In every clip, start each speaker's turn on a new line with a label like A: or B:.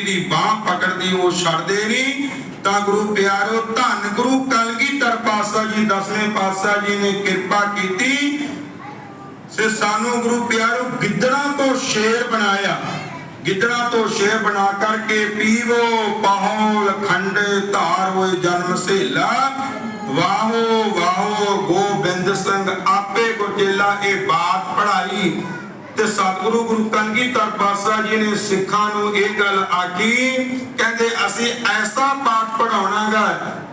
A: ਜੀ ਦੀ ਬਾਹ ਪਕੜਦੀ, ਉਹ ਛੱਡਦੇ ਨਹੀਂ। ਤਾਂ ਗੁਰੂ ਪਿਆਰੋ, ਧੰਨ ਗੁਰੂ ਕਲਗੀਧਰ ਪਾਤਸ਼ਾਹ ਜੀ, ਦਸਵੇਂ ਪਾਤਸ਼ਾਹ ਜੀ ਨੇ ਕਿਰਪਾ ਕੀਤੀ ਸੇ ਸਾਨੂੰ ਗੁਰੂ ਪਿਆਰੋ ਗਿੱਦੜਾਂ ਤੋਂ ਸ਼ੇਰ ਬਣਾਇਆ। ਗਿੱਦੜਾਂ ਤੋਂ ਸ਼ੇਰ ਬਣਾ ਕਰਕੇ ਪੀਵੋ ਪਾਹੌਲ ਖੰਡੇ ਧਾਰ ਹੋਏ ਜਨਮ ਸਹੇਲਾ। ਵਾਹੋ ਵਾਹੋ, ਗੋਬਿੰਦ ਸਿੰਘ, ਆਪੇ ਗੁਰਚੇਲਾ ਇਹ ਬਾਤ ਪੜਾਈ ਤੇ ਸਤਿਗੁਰੂ ਗੁਰੂ ਕਲਗੀਧਰ ਪਾਤਸ਼ਾਹ ਜੀ ਨੇ ਸਿੱਖਾਂ ਨੂੰ ਇਹ ਗੱਲ ਆਖੀ, ਕਹਿੰਦੇ ਅਸੀਂ ਐਸਾ ਪਾਠ ਪੜਾਉਣਾਗਾ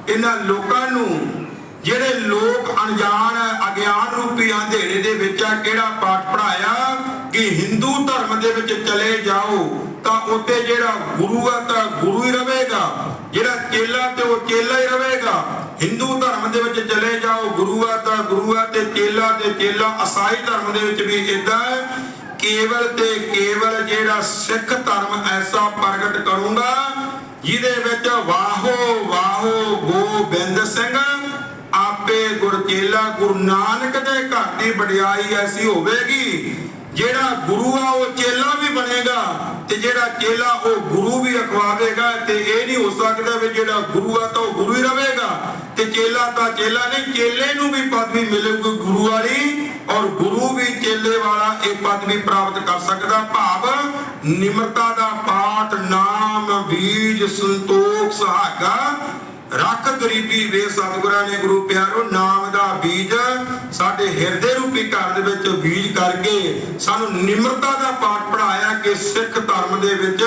A: ਇਹਨਾਂ ਲੋਕਾਂ ਨੂੰ, ਜਿਹੜੇ ਲੋਕ ਅਣਜਾਣ, ਅਗਿਆਨ ਰੂਪੀ ਅੰਧੇਰੇ ਦੇ ਵਿੱਚ ਆ, ਕਿਹੜਾ ਪਾਠ ਪੜਾਇਆ ਕਿ ਹਿੰਦੂ ਧਰਮ ਦੇ ਵਿੱਚ ਚਲੇ ਜਾਓ, ਤਾਂ ਉੱਤੇ ਜਿਹੜਾ ਗੁਰੂ ਆ, ਤਾਂ ਗੁਰੂ ਹੀ ਰਹੇਗਾ, ਜਿਹੜਾ ਚੇਲਾ ਤੇ ਉਹ ਚੇਲਾ ਹੀ ਰਹੇ ਹਿੰਦੂ ਧਰਮ ਦੇ ਵਿੱਚ ਚਲੇ ਜਾਓ, ਗੁਰੂ ਆ ਤਾਂ ਗੁਰੂ ਆ ਤੇ ਚੇਲਾ ਤੇ ਚੇਲਾ ਅਸਾਈ ਧਰਮ ਦੇ ਵਿੱਚ ਵੀ ਇਦਾਂ ਹੈ, ਕੇਵਲ ਤੇ ਕੇਵਲ ਜਿਹੜਾ ਸਿੱਖ ਧਰਮ ਐਸਾ ਪ੍ਰਗਟ ਕਰੂੰਗਾ, ਜਿਹਦੇ ਵਿੱਚ ਵਾਹੋ ਵਾਹੋ ਗੋਬਿੰਦ ਸਿੰਘ, ਆਪੇ ਗੁਰਚੇਲਾ ਗੁਰੂ ਨਾਨਕ ਦੇ ਘਰ ਦੀ ਵਡਿਆਈ ਐਸੀ ਹੋਵੇਗੀ ਜਿਹੜਾ ਗੁਰੂ ਆ, ਉਹ ਚੇਲਾ ਵੀ ਬਣੇਗਾ ਤੇ ਜਿਹੜਾ ਚੇਲਾ ਉਹ ਗੁਰੂ ਵੀ ਅਖਵਾਵੇਗਾ ਤੇ ਇਹ ਨਹੀਂ ਹੋ ਸਕਦਾ ਵੀ ਜਿਹੜਾ ਗੁਰੂ ਆ ਤਾਂ ਉਹ ਗੁਰੂ ਹੀ ਰਹੇਗਾ। ਤੇ ਚੇਲਾ ਤਾਂ ਚੇਲਾ ਨਹੀਂ, ਚੇਲੇ ਨੂੰ ਵੀ ਪਦਵੀ ਮਿਲੇਗੀ ਗੁਰੂ ਵਾਲੀ ਔਰ ਗੁਰੂ ਵੀ ਚੇਲੇ ਵਾਲਾ ਇਹ ਪਦਵੀ ਪ੍ਰਾਪਤ ਕਰ ਸਕਦਾ। ਭਾਵ ਨਿਮਰਤਾ ਦਾ ਪਾਠ, ਨਾਮ, ਬੀਜ, ਸੰਤੋਖ ਸੁਹਾਗਾ ਰੱਖ ਗਰੀਬੀ ਵੇ ਸਤਿਗੁਰਾਂ ਨੇ, ਗੁਰੂ ਪਿਆਰੋ, ਨਾਮ ਦਾ ਬੀਜ ਸਾਡੇ ਹਿਰਦੇ ਰੂਪੀ ਘਰ ਦੇ ਵਿੱਚ ਬੀਜ ਕਰਕੇ ਸਾਨੂੰ ਨਿਮਰਤਾ ਦਾ ਪਾਠ ਪੜਾਇਆ ਕਿ ਸਿੱਖ ਧਰਮ ਦੇ ਵਿੱਚ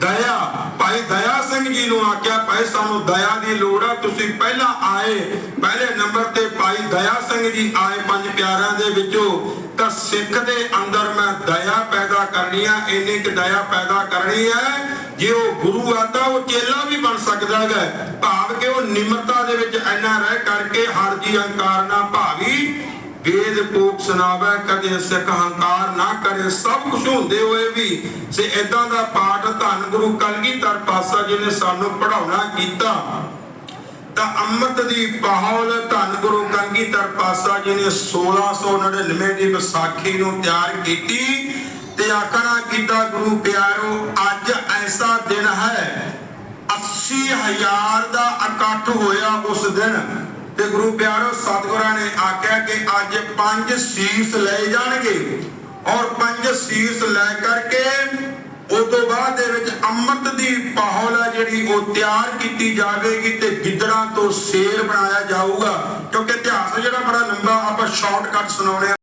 A: ਦਇਆ, ਭਾਈ ਦਇਆ ਸਿੰਘ ਜੀ ਨੂੰ ਆਖਿਆ, ਭਾਈ ਸਾਨੂੰ ਦਇਆ ਦੀ ਲੋੜ ਆ, ਤੁਸੀਂ ਪਹਿਲਾਂ ਆਏ, ਪਹਿਲੇ ਨੰਬਰ ਤੇ ਭਾਈ ਦਇਆ ਸਿੰਘ ਜੀ ਆਏ ਪੰਜ ਪਿਆਰਿਆਂ ਦੇ ਵਿੱਚੋਂ, ਤਾਂ ਸਿੱਖ ਦੇ ਅੰਦਰ ਮੈਂ ਦਇਆ ਪੈਦਾ ਕਰਨੀ ਆ, ਇੰਨੀ ਕਿ ਦਇਆ ਪੈਦਾ ਕਰਨੀ ਹੈ ਜੇ ਉਹ ਗੁਰੂ ਆ ਤਾਂ ਉਹ ਚੇਲਾ ਵੀ ਬਣ ਸਕਦਾ ਹੈ ਭਾਵ ਕਿ ਉਹ ਨਿਮਰਤਾ ਦੇ ਵਿੱਚ ਐਨਾ ਰਹਿ ਕਰਕੇ ਹਰ ਜੀ ਹੰਕਾਰ ਨਾ ਭਾਵੀ। ਵੇਦ ਪੋਕ ਸੁਣਾਵੇ, ਕਦੇ ਸਿੱਖ ਹੰਕਾਰ ਨਾ ਕਰੇ। ਸਭ ਕੁਝ ਹੁੰਦੇ ਹੋਏ ਵੀ ਸੇ ਇਦਾਂ ਦਾ ਪਾਠ ਧੰਨ ਗੁਰੂ ਕਲਗੀਧਰ ਪਾਤਸ਼ਾਹ ਜੀ ਨੇ ਸਾਨੂੰ ਪੜਾਉਣਾ ਕੀਤਾ। ਤਾਂ ਅੰਮ੍ਰਿਤ ਦੀ ਪਾਹੌਲ ਧੰਨ ਗੁਰੂ ਕਲਗੀਧਰ ਪਾਤਸ਼ਾਹ ਜੀ ਨੇ 1699 ਦੀ ਵਿਸਾਖੀ ਨੂੰ ਤਿਆਰ ਕੀਤੀ ਤੇ ਆਖਣਾ ਕੀਤਾ, ਗੁਰੂ ਪਿਆਰੋ, ਅੱਜ ਐਸਾ ਦਿਨ ਹੈ 80000 ਦਾ ਇਕੱਠ ਹੋਇਆ ਉਸ ਦਿਨ। ਤੇ ਗੁਰੂ ਪਿਆਰੋ, ਸਤਿਗੁਰਾਂ ਨੇ ਆਖਿਆ ਕਿ ਅੱਜ ਪੰਜ ਸੀਸ ਲਏ ਜਾਣਗੇ। ਔਰ ਪੰਜ ਸੀਸ ਲੈ ਕਰਕੇ ਉਸ ਤੋਂ ਬਾਅਦ ਦੇ ਵਿੱਚ ਅੰਮ੍ਰਿਤ ਦੀ ਪਾਹੌਲ ਹੈ ਜਿਹੜੀ ਉਹ ਤਿਆਰ ਕੀਤੀ ਜਾਵੇਗੀ ਤੇ ਗਿੱਦੜਾਂ ਤੋਂ ਸ਼ੇਰ ਬਣਾਇਆ ਜਾਊਗਾ। ਕਿਉਂਕਿ ਇਤਿਹਾਸ ਜਿਹੜਾ ਬੜਾ ਲੰਬਾ ਆਪਾਂ ਸ਼ਾਰਟਕਟ ਸੁਣਾਉਣੇ ਆ।